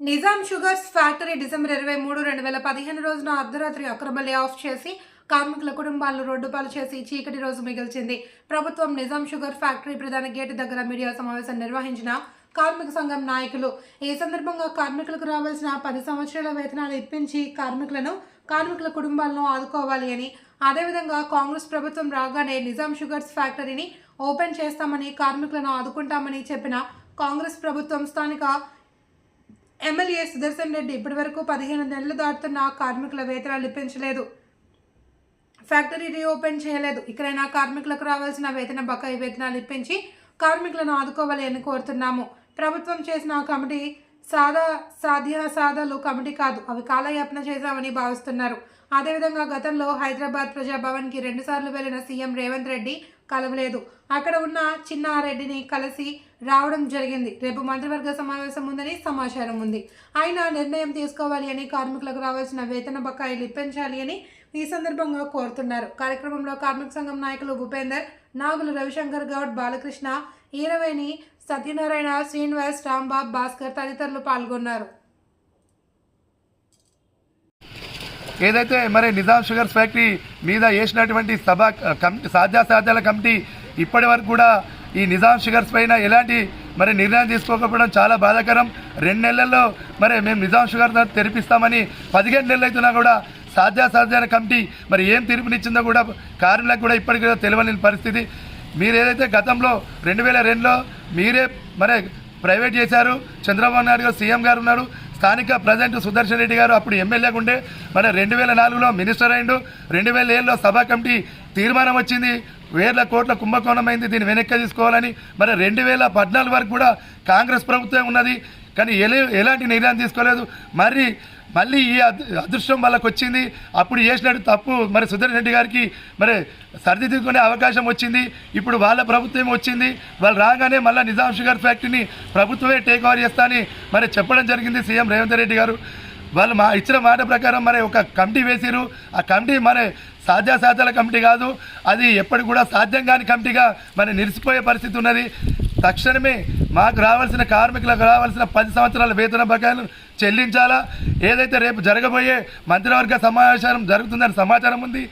Nizam sugars factory December ఇరవై మూడు రెండు వేల పదిహేను రోజున అర్ధరాత్రి అక్రమ లే ఆఫ్ చేసి కార్మికుల కుటుంబాలను రోడ్డు పాలు చేసి చీకటి రోజు మిగిల్చింది. ప్రభుత్వం నిజాం షుగర్ ఫ్యాక్టరీ ప్రధాన గేటు దగ్గర మీడియా సమావేశం నిర్వహించిన కార్మిక సంఘం నాయకులు ఈ సందర్భంగా కార్మికులకు రావాల్సిన పది సంవత్సరాల వేతనాలు ఇప్పించి కార్మికులను కార్మికుల కుటుంబాలను ఆదుకోవాలి అని అదేవిధంగా కాంగ్రెస్ ప్రభుత్వం రాగానే నిజాం షుగర్స్ ఫ్యాక్టరీని ఓపెన్ చేస్తామని కార్మికులను ఆదుకుంటామని చెప్పిన కాంగ్రెస్ ప్రభుత్వం స్థానిక ఎమ్మెల్యే సుదర్శన్ రెడ్డి ఇప్పటివరకు పదిహేను నెలలు దాటుతున్న కార్మికుల వేతనాలు ఇప్పించలేదు ఫ్యాక్టరీ రీఓపెన్ చేయలేదు. ఇక్కడైనా కార్మికులకు రావాల్సిన వేతన బకాయి వేతనాలు ఇప్పించి కార్మికులను ఆదుకోవాలి అని కోరుతున్నాము. ప్రభుత్వం చేసిన కమిటీ సాదా సాధ్య సాధాలు కమిటీ కాదు. అవి కాలయాపన చేశామని భావిస్తున్నారు. అదేవిధంగా గతంలో హైదరాబాద్ ప్రజాభవన్కి రెండుసార్లు వెళ్ళిన సీఎం రేవంత్ రెడ్డి కలవలేదు. అక్కడ ఉన్న చిన్నారెడ్డిని కలిసి రావడం జరిగింది. రేపు మంత్రివర్గ సమావేశం ఉందని సమాచారం ఉంది. ఆయన నిర్ణయం తీసుకోవాలి అని కార్మికులకు రావాల్సిన వేతన బకాయిలు ఇప్పించాలి అని ఈ సందర్భంగా కోరుతున్నారు. కార్యక్రమంలో కార్మిక సంఘం నాయకులు భూపేందర్ నాగులు రవిశంకర్ గౌడ్ బాలకృష్ణ ఈరవేణి సత్యనారాయణ శ్రీనివాస్ రాంబాబ్ భాస్కర్ తదితరులు పాల్గొన్నారు. ఏదైతే మరి నిజాం షుగర్స్ ఫ్యాక్టరీ మీద వేసినటువంటి సభ కమిటీ సాధ్యాసాధ్యాల కమిటీ ఇప్పటి వరకు కూడా ఈ నిజాం షుగర్స్ పైన ఎలాంటి మరి నిర్ణయం తీసుకోకపోవడం చాలా బాధాకరం. రెండు నెలల్లో మరి మేము నిజాం షుగర్ తెరిపిస్తామని పదిహేను నెలలు అవుతున్నా కూడా సాధ్యాసాధ్యాల కమిటీ మరి ఏం తీర్పునిచ్చిందో కూడా కార్మికులకు కూడా ఇప్పటికీ కూడా తెలియని పరిస్థితి. మీరు ఏదైతే గతంలో రెండు వేల రెండులో మీరే మరే ప్రైవేట్ చేశారు. చంద్రబాబు నాయుడు గారు సీఎం గారు ఉన్నారు. స్థానిక ప్రజెంట్ సుదర్శన్ రెడ్డి గారు అప్పుడు ఎమ్మెల్యేగా ఉండే మరి రెండు వేల నాలుగులో మినిస్టర్ అయిండు. రెండు వేల ఏళ్ళలో సభా కమిటీ తీర్మానం వచ్చింది. వేల కోట్ల కుంభకోణం అయింది. దీన్ని వెనక్కి తీసుకోవాలని మరి రెండు వేల పద్నాలుగు వరకు కూడా కాంగ్రెస్ ప్రభుత్వం ఉన్నది. కానీ ఎలాంటి నిర్ణయం తీసుకోలేదు. మరి మళ్ళీ ఈ అద్- అదృష్టం వాళ్ళకి వచ్చింది అప్పుడు చేసినట్టు తప్పు. మరి సుధీర్ రెడ్డి గారికి మరి సరిదిద్దుకునే అవకాశం వచ్చింది. ఇప్పుడు వాళ్ళ ప్రభుత్వం వచ్చింది. వాళ్ళు రాగానే మళ్ళీ నిజాం షుగర్ ఫ్యాక్టరీని ప్రభుత్వమే టేక్ ఓవర్ చేస్తానని మరి చెప్పడం జరిగింది సీఎం రేవంత్ రెడ్డి గారు. వాళ్ళు మా ఇచ్చిన మాట ప్రకారం మరి ఒక కమిటీ వేసిరు ఆ కమిటీ మరి సాధ్యాసాధ్యాల కమిటీ కాదు. అది ఎప్పటికి కూడా సాధ్యం కాని కమిటీగా మరి నిలిచిపోయే పరిస్థితి ఉన్నది. తక్షణమే మాకు రావాల్సిన కార్మికులకు రావాల్సిన పది సంవత్సరాల వేతన బకాయిలు చెల్లించాలా? ఏదైతే రేపు జరగబోయే మంత్రివర్గ సమావేశం జరుగుతుందని సమాచారం ఉంది.